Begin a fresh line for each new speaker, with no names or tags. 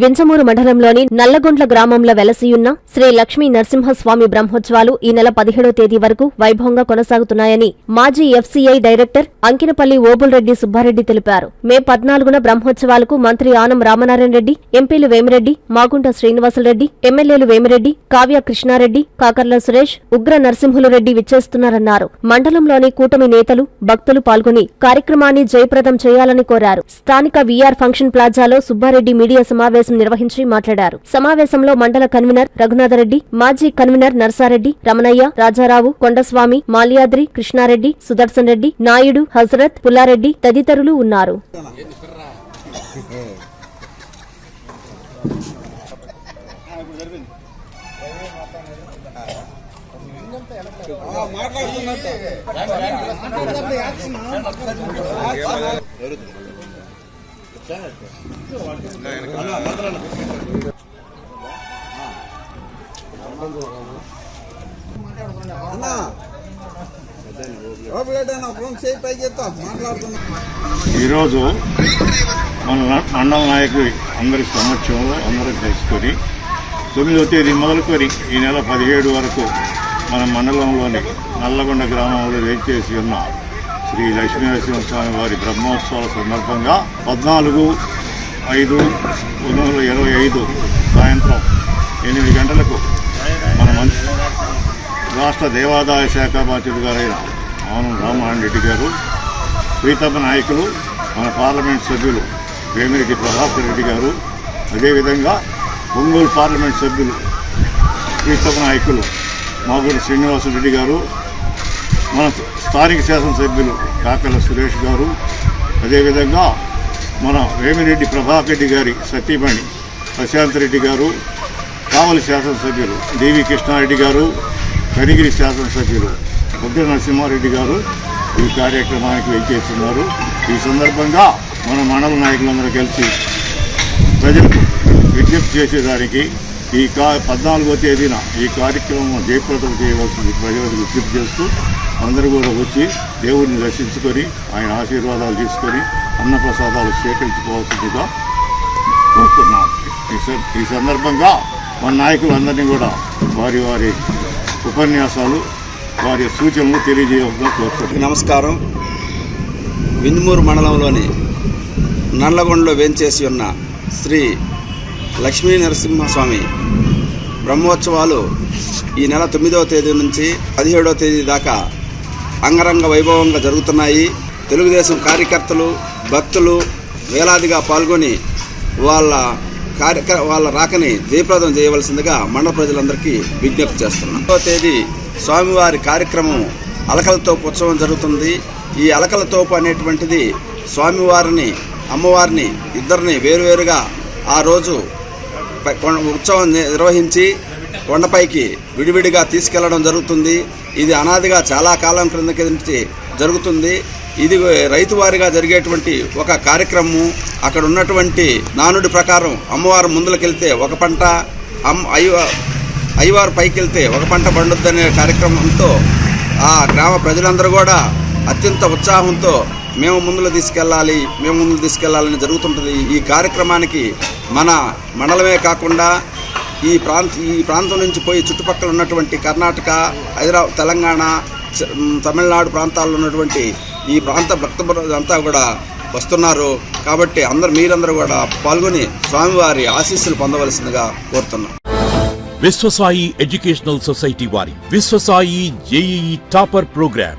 వింజమూరు మండలంలోని నల్లగొండ్ల గ్రామంలో వెలసియున్న శ్రీ లక్ష్మీ నరసింహస్వామి బ్రహ్మోత్సవాలు ఈ నెల పదిహేడో తేదీ వరకు వైభవంగా కొనసాగుతున్నాయని మాజీ ఎఫ్సీఐ డైరెక్టర్ అంకినపల్లి ఓబుల్రెడ్డి సుబ్బారెడ్డి తెలిపారు. మే పద్నాలుగున బ్రహ్మోత్సవాలకు మంత్రి ఆనం రామనారాయణ రెడ్డి ఎంపీలు వేమిరెడ్డి మాగుంట శ్రీనివాసులరెడ్డి ఎమ్మెల్యేలు వేమిరెడ్డి కావ్య కృష్ణారెడ్డి కాకర్ల సురేష్ ఉగ్ర నరసింహులు రెడ్డి విచ్చేస్తున్నారన్నారు. మండలంలోని కూటమి నేతలు భక్తులు పాల్గొని కార్యక్రమాన్ని జయప్రదం చేయాలని కోరారు. స్థానిక వీఆర్ ఫంక్షన్ ప్లాజాలో సుబ్బారెడ్డి మీడియా సమావేశం నిర్వహించి మాట్లాడారు. సమావేశంలో మండల కన్వీనర్ రఘునాథరెడ్డి మాజీ కన్వీనర్ నర్సారెడ్డి రమణయ్య రాజారావు కొండస్వామి మాల్యాద్రి కృష్ణారెడ్డి సుదర్శన్ రెడ్డి నాయుడు హజరత్ పుల్లారెడ్డి తదితరులు ఉన్నారు.
అన్నా
ఈరోజు మన అండల మండల నాయకుడి అందరి సమక్షంలో అందరూ తెలుసుకొని తొమ్మిదో తేదీ మొదలుకొని ఈ నెల పదిహేడు వరకు మన మండలంలోని నల్లగొండ గ్రామంలో వెయిట్ చేసి ఉన్నాం. శ్రీ లక్ష్మీనరసింహస్వామి వారి బ్రహ్మోత్సవాల సందర్భంగా పద్నాలుగు ఐదు రెండు వందల ఇరవై ఐదు సాయంత్రం ఎనిమిది గంటలకు మన మంత్రి రాష్ట్ర దేవాదాయ శాఖ మంత్రులు గారైన ఆనం రామమోహన్ రెడ్డి గారు ప్రీతమ నాయకులు మన పార్లమెంట్ సభ్యులు వేమిరెడ్డి ప్రభాకర్ రెడ్డి గారు అదేవిధంగా ఒంగోలు పార్లమెంట్ సభ్యులు ప్రీతమ నాయకులు మాగుడి శ్రీనివాసరెడ్డి గారు మన స్థానిక శాసనసభ్యులు కాకల సురేష్ గారు అదేవిధంగా మన వేమిరెడ్డి ప్రభాకర్ రెడ్డి గారి సతీమణి ప్రశాంత్ రెడ్డి గారు కావలి శాసనసభ్యులు డివి కృష్ణారెడ్డి గారు కనిగిరి శాసనసభ్యులు ఉగ్ర నరసింహారెడ్డి గారు ఈ కార్యక్రమానికి వెళ్చేస్తున్నారు ఈ సందర్భంగా మన మండల నాయకులందరూ కలిసి ప్రజలకు విజ్ఞప్తి చేసేదానికి ఈ కా పద్నాలుగో తేదీన ఈ కార్యక్రమం జయప్రదం చేయవలసింది ప్రజలకు విజ్ఞప్తి చేస్తూ అందరూ కూడా వచ్చి దేవుడిని దర్శించుకొని ఆయన ఆశీర్వాదాలు తీసుకొని అన్నప్రసాదాలు స్వీకరించుకోవాల్సిందిగా కోరుతున్నాం. ఈ ఈ సందర్భంగా మన నాయకులందరినీ కూడా వారి వారి ఉపన్యాసాలు వారి సూచనలు తెలియజేయాలని కోరుతున్నాం.
నమస్కారం. విందుమూరు మండలంలోని నల్లగొండలో వేంచేసి ఉన్న శ్రీ లక్ష్మీ నరసింహస్వామి బ్రహ్మోత్సవాలు ఈ నెల తొమ్మిదవ తేదీ నుంచి పదిహేడవ తేదీ దాకా అంగరంగ వైభవంగా జరుగుతున్నాయి. తెలుగుదేశం కార్యకర్తలు భక్తులు వేలాదిగా పాల్గొని వాళ్ళ కార్యక్ర వాళ్ళ రాకని జయప్రదం చేయవలసిందిగా మండల ప్రజలందరికీ విజ్ఞప్తి చేస్తున్నాం. రెండవ తేదీ స్వామివారి కార్యక్రమం అలకలతో ఉత్సవం జరుగుతుంది. ఈ అలకల తోపు అనేటువంటిది స్వామివారిని అమ్మవారిని ఇద్దరిని వేరువేరుగా ఆ రోజు ఉత్సవం నిర్వహించి కొండపైకి విడివిడిగా తీసుకెళ్ళడం జరుగుతుంది. ఇది అనాదిగా చాలా కాలం క్రిందకి నుంచి జరుగుతుంది. ఇది రైతు వారిగా జరిగేటువంటి ఒక కార్యక్రమము. అక్కడ ఉన్నటువంటి నానుడి ప్రకారం అమ్మవారు ముందులకెళ్తే ఒక పంట అమ్ అయ్యవారు పైకి వెళ్తే ఒక పంట పండుద్దనే కార్యక్రమంతో ఆ గ్రామ ప్రజలందరూ కూడా అత్యంత ఉత్సాహంతో మేము ముందులో తీసుకెళ్ళాలి మేము ముందులు తీసుకెళ్ళాలని జరుగుతుంటుంది. ఈ కార్యక్రమానికి మన మండలమే కాకుండా ఈ ప్రాంత ఈ ప్రాంతం నుంచి పోయి చుట్టుపక్కల ఉన్నటువంటి కర్ణాటక హైదరాబాద్ తెలంగాణ తమిళనాడు ప్రాంతాల్లో ఉన్నటువంటి ఈ ప్రాంత భక్త అంతా కూడా వస్తున్నారు. కాబట్టి అందరు మీరందరూ కూడా పాల్గొని స్వామివారి ఆశీస్సులు పొందవలసిందిగా కోరుతున్నాం.
విశ్వసాయి ఎడ్యుకేషనల్ సొసైటీ వారి Vishwasai JEE topper program.